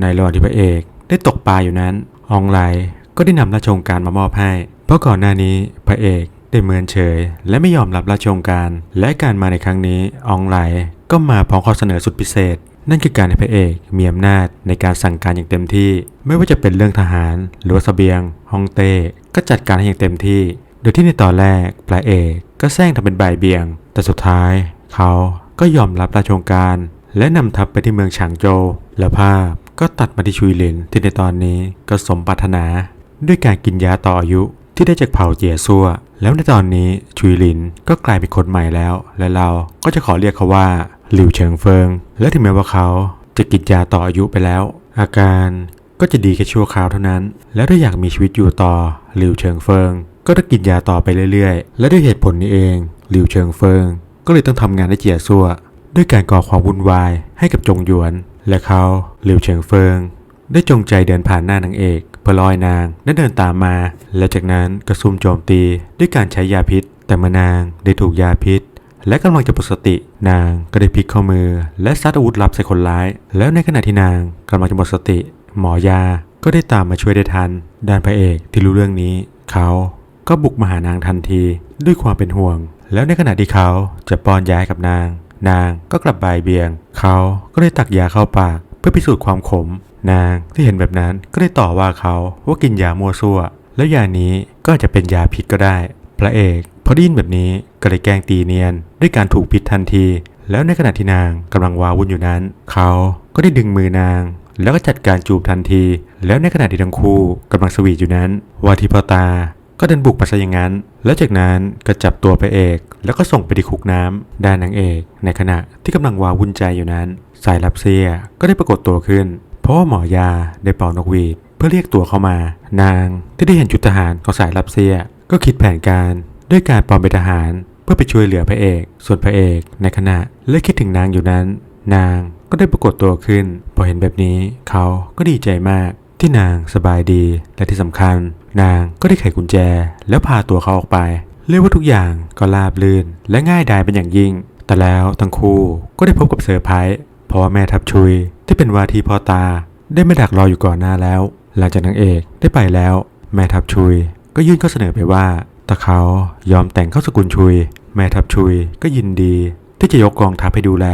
ในระหว่างที่พระเอกได้ตกปลาอยู่นั้นอองไลก็ได้นำราชองค์การมามอบให้ เพราะก่อนหน้านี้พระเอกได้เมินเฉย และไม่ยอมรับราชองค์การ และการมาในครั้งนี้อองไลก็มาพร้อมข้อเสนอสุดพิเศษ นั่นคือการให้พระเอกมีอำนาจในการสั่งการอย่างเต็มที่ ไม่ว่าจะเป็นเรื่องทหารหรือว่าเสบียงฮองเต้ก็จัดการให้อย่างเต็มที่ โดยที่ในตอนแรกพระเอกก็แซงทำเป็นบ่ายเบี่ยง แต่สุดท้าย เขาก็ยอมรับราชองค์การ และนำทัพไปที่เมืองฉางโจวและภาพ ก็ตัดมาที่ชุยหลินที่ในตอนนี้ก็สมปรารถนา ด้วยการกินยาต่ออายุที่ได้จากเผ่าเจียซัวแล้วในตอนนี้ชุยหลินก็กลายเป็นคนใหม่แล้ว และเราก็จะขอเรียกเขาว่าหลิวเฉิงเฟิง และถึงแม้ว่าเขาจะกินยาต่ออายุไปแล้ว อาการก็จะดีแค่ชั่วคราวเท่านั้น แล้วถ้าอยากมีชีวิตอยู่ต่อหลิวเฉิงเฟิง ก็ต้องกินยาต่อไปเรื่อยๆ และด้วยเหตุผลนี้เองหลิวเฉิงเฟิง ก็เลยต้องทำงานให้เจียซัวด้วยการก่อความวุ่นวายให้กับจงหยวน และเขาหลิวเฉิงเฟิง ได้จงใจเดินผ่านหน้านางเอกเพื่อลอยนางและเดินตามมา และจากนั้นก็ซุ่มโจมตีด้วยการใช้ยาพิษ แต่เมื่อนางได้ถูกยาพิษ และกำลังจะหมดสติ นางก็ได้พลิกข้อมือ และซัดอาวุธลับใส่คนร้าย แล้วในขณะที่นางกำลังจะหมดสติ หมอยาก็ได้ตามมาช่วยได้ทันด้านพระเอกที่รู้เรื่องนี้ เขาก็บุกมาหานางทันที ด้วยความเป็นห่วง แล้วในขณะที่เขาจะป้อนยาให้กับนาง นางก็กลับบ่ายเบียง เขาก็เลยตักยาเข้าปาก เพื่อพิสูจน์ความขม นางที่เห็นแบบนั้นก็ได้ต่อว่าเขาว่ากินยามัวซั่ว แล้วยานี้ก็อาจจะเป็นยาพิษก็ได้ พระเอกพอได้ยินแบบนี้ก็เลยแกล้งตีเนียน ด้วยการถูกพิษทันที แล้วในขณะที่นางกำลังวาวุ่นอยู่นั้น เขาก็ได้ดึงมือนาง แล้วก็จัดการจูบทันที แล้วในขณะที่ทั้งคู่กำลังสวีทอยู่นั้น วาทิพตา ก็เดินบุกมาซะอย่างนั้น แล้วจากนั้นก็จับตัวพระเอก แล้วก็ส่งไปที่คุกน้ำด้านนางเอก ในขณะที่กำลังวาวุ่นใจอยู่นั้น สายลับเซียก็ได้ปรากฏตัวขึ้น เพราะว่าหมอยาได้เป่านกหวีดเพื่อเรียกตัวเข้ามา นางที่ได้เห็นจุดทหารของสายลับเซีย ก็คิดแผนการด้วยการปลอมเป็นทหาร เพื่อไปช่วยเหลือพระเอก ส่วนพระเอกในขณะเลิกคิดถึงนางอยู่นั้น นางก็ได้ปรากฏตัวขึ้น พอเห็นแบบนี้เขาก็ดีใจมากที่นางสบายดีและที่สำคัญ นางก็ได้ไขกุญแจ แล้วพาตัวเขาออกไป เรียกว่าทุกอย่างก็ราบรื่น และง่ายดายเป็นอย่างยิ่ง แต่แล้วทั้งคู่ก็ได้พบกับเซอร์ไพรส์เพราะว่าแม่ทับชุย ที่เป็นวาทีพ่อตา ได้ไม่ดักรออยู่ก่อนหน้าแล้ว หลังจากนางเอกได้ไปแล้ว แม่ทับชุย ก็ยื่นข้อเสนอไปว่าถ้าเขายอมแต่งเข้าสกุลชุย แม่ทัพชุยก็ยินดี ที่จะยกกองทัพให้ดูแล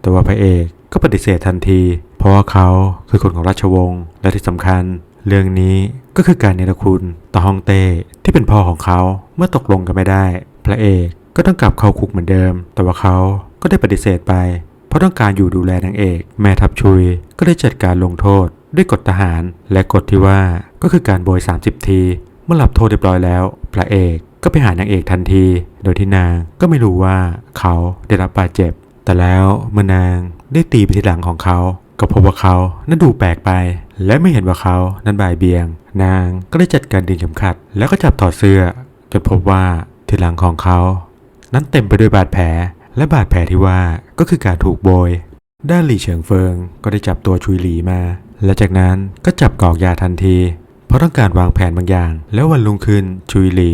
แต่ว่าพระเอกก็ปฏิเสธทันที เพราะว่าเขาคือคนของราชวงศ์และที่สำคัญ เรื่องนี้ก็คือการเนรคุณต่อฮองเต้ที่เป็นพ่อของเขาเมื่อตกลงกันไม่ได้ พระเอกก็ต้องกลับเข้าคุกเหมือนเดิม แต่ว่าเขาก็ได้ปฏิเสธไป เพราะต้องการอยู่ดูแลนางเอก แม่ทัพชุยก็ได้จัดการลงโทษ ด้วยกฎทหารและกฎที่ว่าก็คือการโบย 30 ที เมื่อหลับโทษเรียบร้อยแล้ว พระเอกก็ไปหานางเอกทันที โดยที่นางก็ไม่รู้ว่าเขาได้รับบาดเจ็บ แต่แล้วเมื่อนางได้ตีไปที่หลังของเขา ก็พบว่าเขานั้นดูแปลกไป และไม่เห็นว่าเขานั้นบ่ายเบียง นางก็ได้จัดการดึงเข็มขัด แล้วก็จับถอดเสื้อจนพบว่าที่หลังของเขา นั้นเต็มไปด้วยบาดแผล และบาดแผลที่ว่าก็คือการถูกโบย ด้านหลี่เฉิงเฟิงก็ได้จับตัวชุยหลีมา และจากนั้นก็จับกอกยาทันที เพราะต้องการวางแผนบางอย่าง แล้ววันรุ่งขึ้นชุยหลี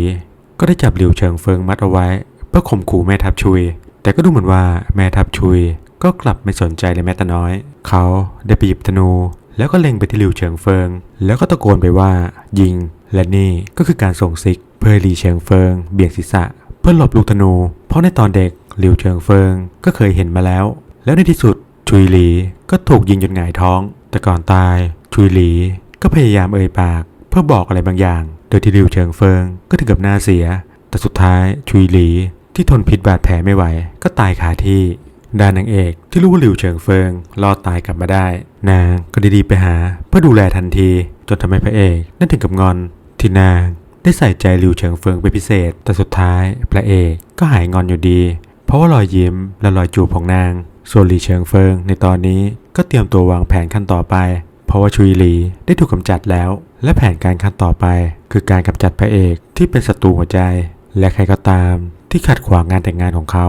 ก็ได้จับหลิวเฉิงเฟิงมัดเอาไว้ เพื่อข่มขู่แม่ทัพชุย แต่ก็ดูเหมือนว่าแม่ทัพชุย ก็กลับไม่สนใจเลยแม้แต่น้อย เขาได้ไปหยิบธนู แล้วก็เล็งไปที่หลิวเฉิงเฟิง แล้วก็ตะโกนไปว่า ยิง และนี่ก็คือการส่งซิก เพื่อหลีเฉิงเฟิง เบี่ยงศีรษะ เพื่อหลบลูกธนู เพราะในตอนเด็กหลิวเฉิงเฟิงก็เคยเห็นมาแล้ว แล้วในที่สุดชุยหลีก็ถูกยิงจนหงายท้อง แต่ก่อนตายชุยหลีก็พยายามเอ่ยปาก เพื่อบอกอะไรบางอย่าง โดยที่หลิวเฉิงเฟิงก็ถึงกับหน้าเสีย แต่สุดท้ายชุยหลีที่ทนพิษบาดแผลไม่ไหว ก็ตายคาที่ ด้านนางเอกที่รู้ว่าหลิวเฉิงเฟิงรอดตายกลับมาได้ นางก็ด้ดีไปหาเพื่อดูแลทันที จนทำให้พระเอกนั่นถึงกับงอน ที่นางได้ใส่ใจหลิวเฉิงเฟิงเป็นพิเศษ แต่สุดท้ายพระเอกก็หายงอนอยู่ดี เพราะว่ารอยยิ้มและรอยจูบของนางส่วนหลีเฉิงเฟิงในตอนนี้ก็เตรียมตัววางแผนขั้นต่อไป เพราะว่าชุยหลีได้ถูกกำจัดแล้ว และแผนการขั้นต่อไป คือการกำจัดพระเอกที่เป็นศัตรูหัวใจ และใครก็ตามที่ขัดขวางงานแต่งงานของเขา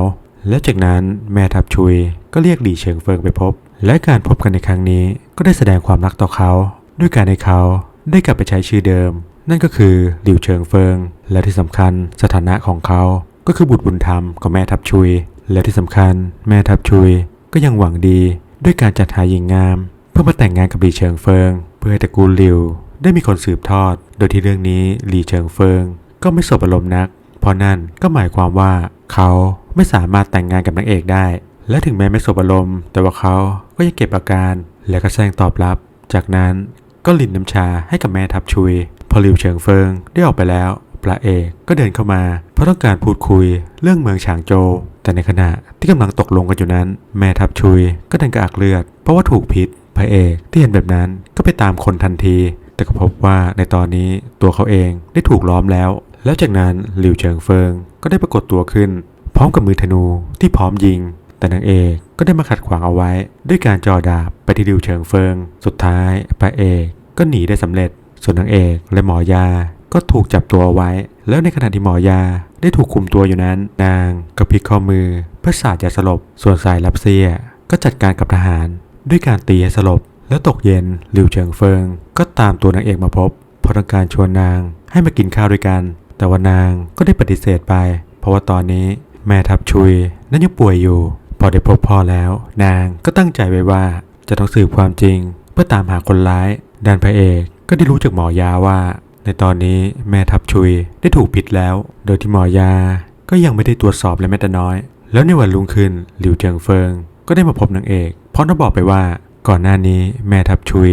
และจากนั้นแม่ทัพชุยก็เรียกหลี่เฉิงเฟิงไปพบ และการพบกันในครั้งนี้ก็ได้แสดงความรักต่อเขา ด้วยการให้เขาได้กลับไปใช้ชื่อเดิม นั่นก็คือหลิวเฉิงเฟิง และที่สำคัญสถานะของเขา ก็คือบุตรบุญธรรมของแม่ทัพชุย และที่สำคัญแม่ทัพชุยก็ยังหวังดีด้วยการจัดหาหญิงงาม เพื่อมาแต่งงานกับหลีเฉิงเฟิง เพื่อให้ตระกูลหลิวได้มีคนสืบทอด โดยที่เรื่องนี้หลีเฉิงเฟิง ก็ไม่สบอารมณ์นัก เพราะนั่นก็หมายความว่าเขา ไม่สามารถแต่งงานกับนางเอกได้ และถึงแม้ไม่สบอารมณ์ แต่ว่าเขาก็ยังเก็บอาการ และก็แสดงตอบรับ จากนั้นก็ลินน้ำชาให้กับแม่ทัพชุย พอหลิวเฉิงเฟิงได้ออกไปแล้วพระเอกก็เดินเข้ามา เพราะต้องการพูดคุยเรื่องเมืองฉางโจวแต่ในขณะที่กำลังตกลงกันอยู่นั้น แม่ทัพชุยก็ดันกระอักเลือด เพราะว่าถูกพิษพระเอกที่เห็นแบบนั้นก็ไปตามคนทันที แต่ก็พบว่าในตอนนี้ตัวเขาเองได้ถูกล้อมแล้ว แล้วจากนั้นหลิวเฉิงเฟิงก็ได้ปรากฏตัวขึ้น พร้อมกับมือธนูที่พร้อมยิง แต่นางเอกก็ได้มาขัดขวางเอาไว้ ด้วยการจ่อดาบไปที่หลิวเฉิงเฟิง สุดท้ายพระเอกก็หนีได้สำเร็จ ส่วนนางเอกและหมอยาก็ถูกจับตัวเอาไว้ แล้วในขณะที่หมอยาได้ถูกคุมตัวอยู่นั้น นางก็พลิกข้อมือเพื่อสาดยาสลบ ส่วนสายลับเซียก็จัดการกับทหาร ด้วยการตีให้สลบ แล้วตกเย็นหลิวเฉิงเฟิง ก็ตามตัวนางเอกมาพบเพราะต้องการชวนนางให้มากินข้าวด้วยกัน แต่ว่านางก็ได้ปฏิเสธไป เพราะว่าตอนนี้ แม่ทัพชุย นั้นยังป่วยอยู่ พอได้พบพ่อแล้ว นางก็ตั้งใจไว้ว่า จะต้องสืบความจริง เพื่อตามหาคนร้ายด้านพระเอกก็ได้รู้จากหมอยาว่า ในตอนนี้แม่ทัพชุยได้ถูกผิดแล้ว โดยที่หมอยาก็ยังไม่ได้ตรวจสอบเลยแม้แต่น้อย แล้วในวันรุ่งขึ้นหลิวเจิงเฟิง ก็ได้มาพบนางเอกเพราะน้าบอกไปว่า ก่อนหน้านี้แม่ทัพชุย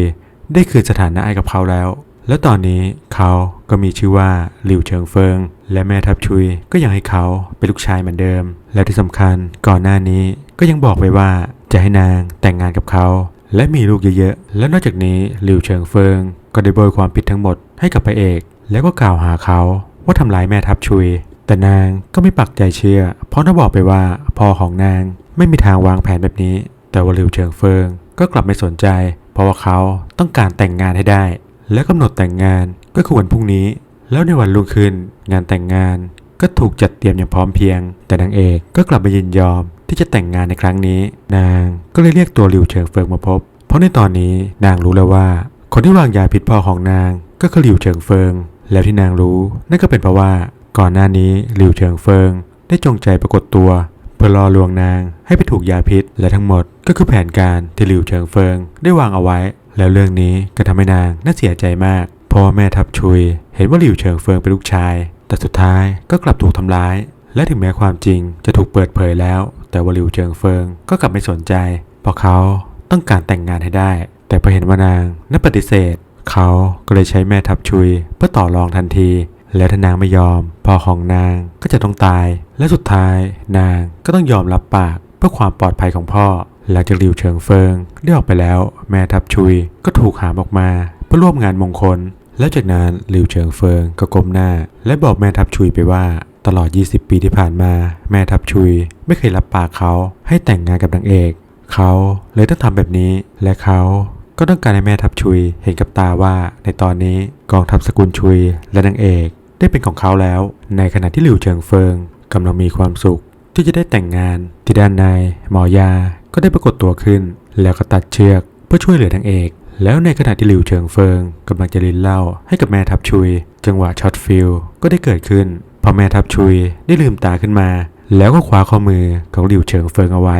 ได้คืนสถานะให้กับเขาแล้ว แล้วตอนนี้เขาก็มีชื่อว่าหลิวเฉิงเฟิง และแม่ทัพชุยก็ยังให้เขาเป็นลูกชายเหมือนเดิม และที่สำคัญก่อนหน้านี้ก็ยังบอกไว้ว่าจะให้นางแต่งงานกับเขาและมีลูกเยอะๆ และนอกจากนี้หลิวเฉิงเฟิง ก็ได้โบยความผิดทั้งหมดให้กับพระเอก แล้วก็กล่าวหาเขาว่าทำร้ายแม่ทัพชุย แต่นางก็ไม่ปักใจเชื่อ เพราะน้าบอกไปว่าพ่อของนางไม่มีทางวางแผนแบบนี้ แต่ว่าหลิวเฉิงเฟิง ก็กลับไม่สนใจ เพราะว่าเขาต้องการแต่งงานให้ได้ และกำหนดแต่งงานก็คือวันพรุ่งนี้ แล้วในวันรุ่งขึ้น งานแต่งงานก็ถูกจัดเตรียมอย่างพร้อมเพียง แต่นางเอกก็กลับมายินยอมที่จะแต่งงานในครั้งนี้ นางก็เลยเรียกตัวลิวเฉิงเฟิงมาพบ เพราะในตอนนี้นางรู้แล้วว่า คนที่วางยาพิษพ่อของนางก็คือลิวเฉิงเฟิง แล้วที่นางรู้นั่นก็เป็นเพราะว่า ก่อนหน้านี้ลิวเฉิงเฟิง ได้จงใจปรากฏตัวเพื่อล่อลวงนางให้ไปถูกยาพิษและทั้งหมดก็คือแผนการที่ลิวเฉิงเฟิง ได้วางเอาไว้ แล้วเรื่องนี้ก็ทำให้นางน่าเสียใจมากเพราะว่าแม่ทัพชุย เห็นว่าหลิวเฉิงเฟิงเป็นลูกชาย แต่สุดท้ายก็กลับถูกทำร้าย และถึงแม้ความจริงจะถูกเปิดเผยแล้ว แต่ว่าหลิวเฉิงเฟิงก็กลับไม่สนใจ เพราะเขาต้องการแต่งงานให้ได้ แต่พอเห็นว่านางนั้นปฏิเสธ เขาก็เลยใช้แม่ทัพชุย เพื่อต่อรองทันที และถ้านางไม่ยอมพ่อของนางก็จะต้องตาย และสุดท้ายนางก็ต้องยอมรับปากเพื่อความปลอดภัยของพ่อ หลังจากหลิวเฉิงเฟิงได้ออกไปแล้ว แม่ทัพชุยก็ถูกหามออกมาเพื่อร่วมงานมงคล แล้วจากนั้นหลิวเฉิงเฟิงก็ก้มหน้า และบอกแม่ทัพชุยไปว่าตลอด 20 ปีที่ผ่านมา แม่ทัพชุยไม่เคยรับปากเขาให้แต่งงานกับนางเอก เขาเลยต้องทำแบบนี้และเขาก็ต้องการให้แม่ทัพชุยเห็นกับตาว่าในตอนนี้กองทัพสกุลชุยและนางเอกได้เป็นของเขาแล้ว ในขณะที่หลิวเฉิงเฟิงกำลังมีความสุขที่จะได้แต่งงานที่ด้านในหมอยา ก็ได้ปรากฏตัวขึ้น แล้วก็ตัดเชือกเพื่อช่วยเหลือนางเอก แล้วในขณะที่หลิวเฉิงเฟิงกำลังจะลินเล่าให้กับแม่ทับชุย จังหวะช็อตฟิลก็ได้เกิดขึ้นพอแม่ทับชุยได้ลืมตาขึ้นมา แล้วก็คว้าข้อมือของหลิวเฉิงเฟิงเอาไว้